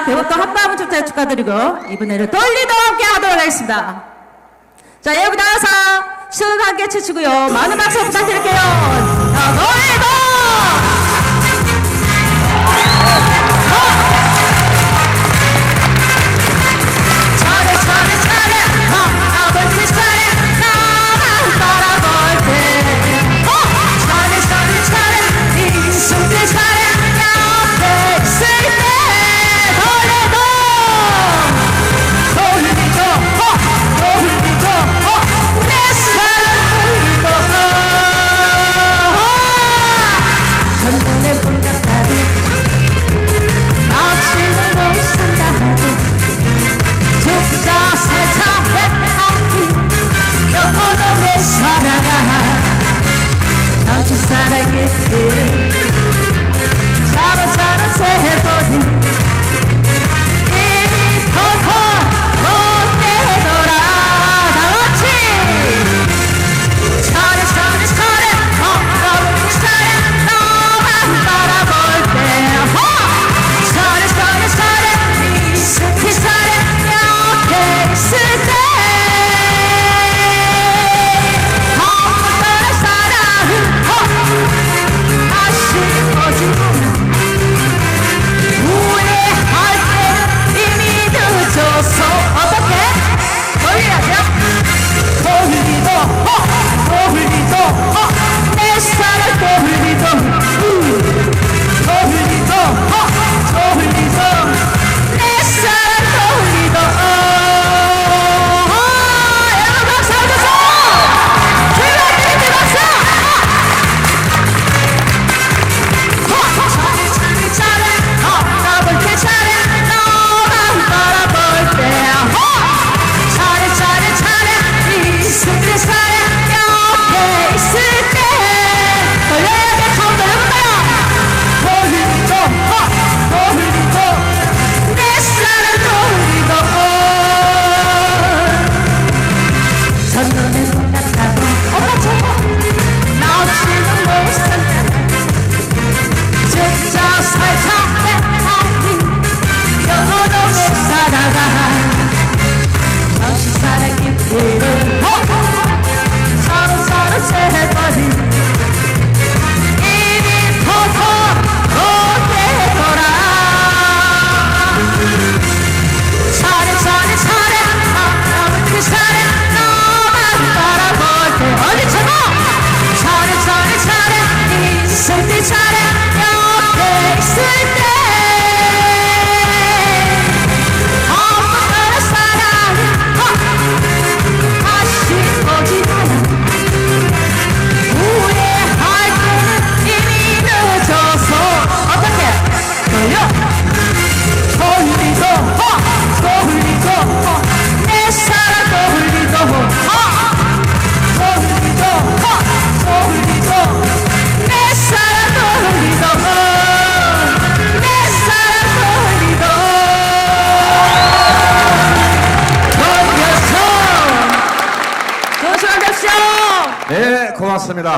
자, 대법동 합방문 축제 축하드리고 이번에는 돌리도 함께 하도록 하겠습니다. 자, 여기 나와서 시원 함께 치시고요. 많은 박수 부탁드릴게요. 자, 돌리도! 아주 사랑했어 차로 차로 새버린 고맙습니다.